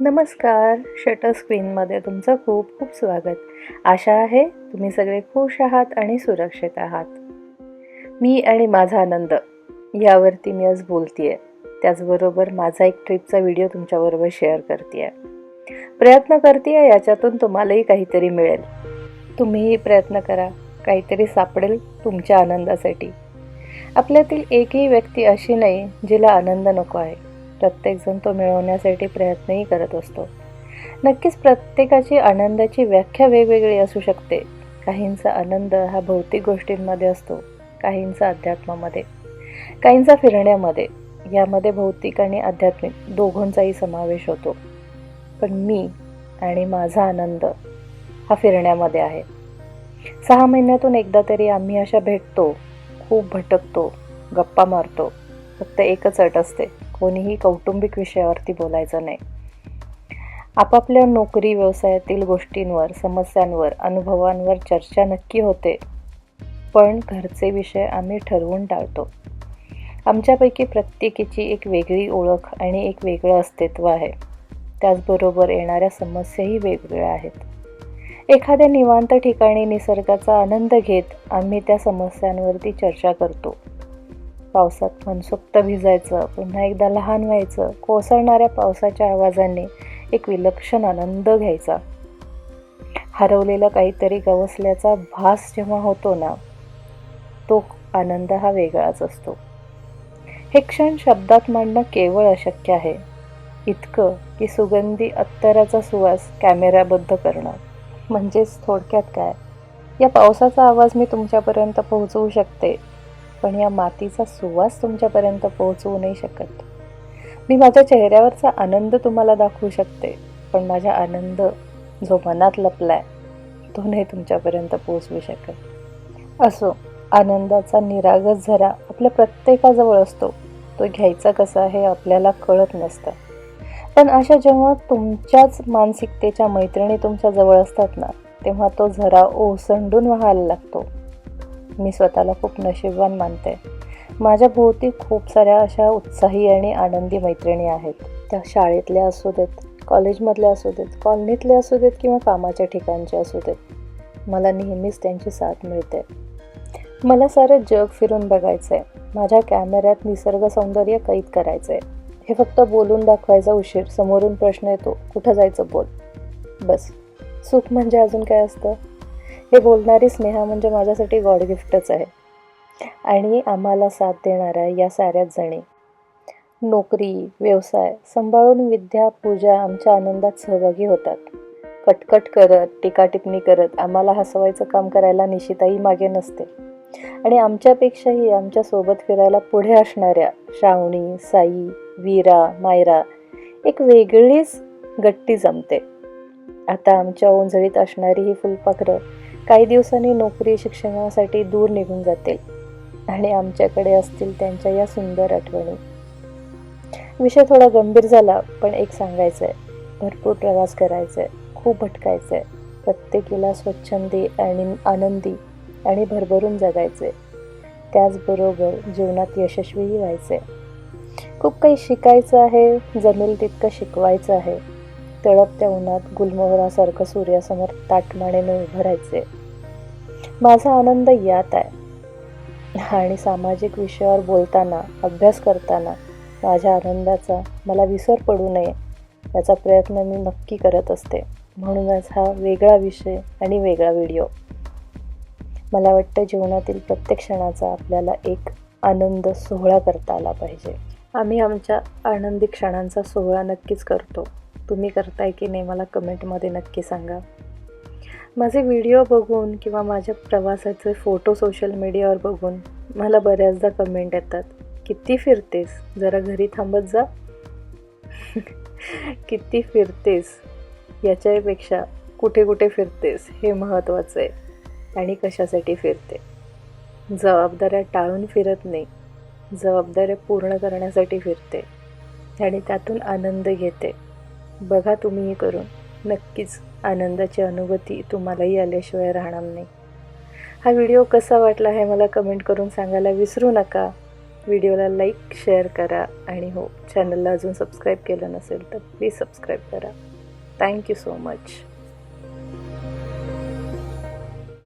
नमस्कार शटर स्क्रीनमध्ये तुमचं खूप खूप स्वागत. आशा आहे तुम्ही सगळे खुश आहात आणि सुरक्षित आहात. मी आणि माझा आनंद यावरती मी आज बोलते आहे त्याचबरोबर माझा एक ट्रिपचा व्हिडिओ तुमच्याबरोबर शेअर करते आहे प्रयत्न करते आहे याच्यातून तुम्हालाही काहीतरी मिळेल. तुम्हीही प्रयत्न करा काहीतरी सापडेल तुमच्या आनंदासाठी. आपल्यातील एकही व्यक्ती अशी नाही जिला आनंद नको आहे. प्रत्येकजण तो मिळवण्यासाठी प्रयत्नही करत असतो. नक्कीच प्रत्येकाची आनंदाची व्याख्या वेगवेगळी असू शकते. काहींचा आनंद हा भौतिक गोष्टींमध्ये असतो काहींचा अध्यात्मामध्ये काहींचा फिरण्यामध्ये. यामध्ये भौतिक आणि आध्यात्मिक दोघांचाही समावेश होतो. पण मी आणि माझा आनंद हा फिरण्यामध्ये आहे. सहा महिन्यातून एकदा तरी आम्ही अशा भेटतो खूप भटकतो गप्पा मारतो. फक्त एकच अट असते. कोणीही कौटुंबिक विषयावरती बोलायचं नाही. आपापल्या नोकरी व्यवसायातील गोष्टींवर समस्यांवर अनुभवांवर चर्चा नक्की होते. पण घरचे विषय आम्ही ठरवून टाळतो. आमच्यापैकी प्रत्येकीची एक वेगळी ओळख आणि एक वेगळं अस्तित्व आहे. त्याचबरोबर येणाऱ्या समस्याही वेगवेगळ्या आहेत. एखाद्या निवांत ठिकाणी निसर्गाचा आनंद घेत आम्ही त्या समस्यांवरती चर्चा करतो. पावसात मनसोक्त भिजायचं पुन्हा एकदा लहान व्हायचं कोसळणाऱ्या पावसाच्या आवाजाने एक विलक्षण आनंद घ्यायचा. हरवलेलं काहीतरी गवसल्याचा भास जेव्हा होतो ना तो आनंद हा वेगळाच असतो. हे क्षण शब्दात मांडणं केवळ अशक्य आहे. इतकं की सुगंधी अत्तराचा सुवास कॅमेऱ्याबद्ध करणं. म्हणजेच थोडक्यात काय? या पावसाचा आवाज मी तुमच्यापर्यंत पोहोचवू शकते. पण या मातीचा सुवास तुमच्यापर्यंत पोहोचवू नाही शकत. मी माझ्या चेहऱ्यावरचा आनंद तुम्हाला दाखवू शकते पण माझा आनंद जो मनात लपलाय तो नाही तुमच्यापर्यंत पोहोचवू शकत. असो आनंदाचा निरागस झरा आपल्या प्रत्येकाजवळ असतो तो घ्यायचा कसा हे आपल्याला कळत नसतं. पण अशा जेव्हा तुमच्याच मानसिकतेच्या मैत्रिणी तुमच्या जवळ असतात ना तेव्हा तो झरा ओसंडून व्हायला लागतो. मी स्वतःला खूप नशीबवान मानते. माझ्या भोवती खूप साऱ्या अशा उत्साही आणि आनंदी मैत्रिणी आहेत. त्या शाळेतल्या असू देत कॉलेजमधल्या असू देत कॉलनीतल्या असू देत किंवा कामाच्या ठिकाणच्या असू देत मला नेहमीच त्यांची साथ मिळते. मला सारं जग फिरून बघायचं आहे माझ्या कॅमेऱ्यात निसर्ग सौंदर्य कैद करायचं आहे हे फक्त बोलून दाखवायचा उशीर समोरून प्रश्न येतो कुठं जायचं बोल? बस. सुख म्हणजे अजून काय असतं? हे बोलणारी स्नेहा म्हणजे माझ्यासाठी गॉड गिफ्टच आहे. आणि आम्हाला साथ देणाऱ्या या साऱ्याच जणी. नोकरी व्यवसाय सांभाळून विद्या पूजा आमच्या आनंदात सहभागी होतात. कटकट करत टीकाटिपणी करत आम्हाला हसवायचं काम करायला निशिताही मागे नसते. आणि आमच्यापेक्षाही आमच्यासोबत फिरायला पुढे असणाऱ्या श्रावणी साई वीरा मायरा एक वेगळीच गट्टी जमते. आता आमच्या ओंजळीत असणारी ही फुलपाखरं काही दिवसांनी नोकरी शिक्षणासाठी दूर निघून जातील आणि आमच्याकडे असतील त्यांच्या या सुंदर आठवणी. विषय थोडा गंभीर झाला पण एक सांगायचं आहे भरपूर प्रवास करायचा आहे खूप भटकायचं आहे प्रत्येकीला स्वच्छंदी आणि आनंदी आणि भरभरून जगायचं आहे त्याचबरोबर जीवनात यशस्वीही व्हायचं आहे खूप काही शिकायचं आहे जमेल तितकं शिकवायचं आहे. तळपत्या उन्हात गुलमोहरासारखं सूर्यासमोर ताटमानेने उभं राहायचे माझा आनंद यात आहे. आणि सामाजिक विषयावर बोलताना अभ्यास करताना माझ्या आनंदाचा मला विसर पडू नये याचा प्रयत्न मी नक्की करत असते. म्हणूनच हा वेगळा विषय आणि वेगळा व्हिडिओ. मला वाटतं जीवनातील प्रत्येक क्षणाचा आपल्याला एक आनंद सोहळा करता आला पाहिजे. आम्ही आमच्या आनंदी क्षणांचा सोहळा नक्कीच करतो. तुम्ही करताय की नाही मला कमेंटमध्ये नक्की सांगा. माझे व्हिडिओ बघून किंवा माझ्या प्रवासाचे फोटो सोशल मीडियावर बघून मला बऱ्याचदा कमेंट येतात. किती फिरतेस? जरा घरी थांबत जा. किती फिरतेस? याच्यापेक्षा कुठे कुठे फिरतेस हे महत्त्वाचं आहे. आणि कशासाठी फिरते? जबाबदाऱ्या टाळून फिरत नाही. जबाबदाऱ्या पूर्ण करण्यासाठी फिरते. आणि त्यातून आनंद घेते. बघा तुम्हीही करून. नक्कीच आनंदाची अनुभूती तुम्हालाही आल्याशिवाय राहणार नाही. हा व्हिडिओ कसा वाटला हे मला कमेंट करून सांगायला विसरू नका. व्हिडिओला लाईक शेअर करा आणि हो चॅनलला अजून सबस्क्राईब केलं नसेल तर प्लीज सबस्क्राईब करा. Thank you so much.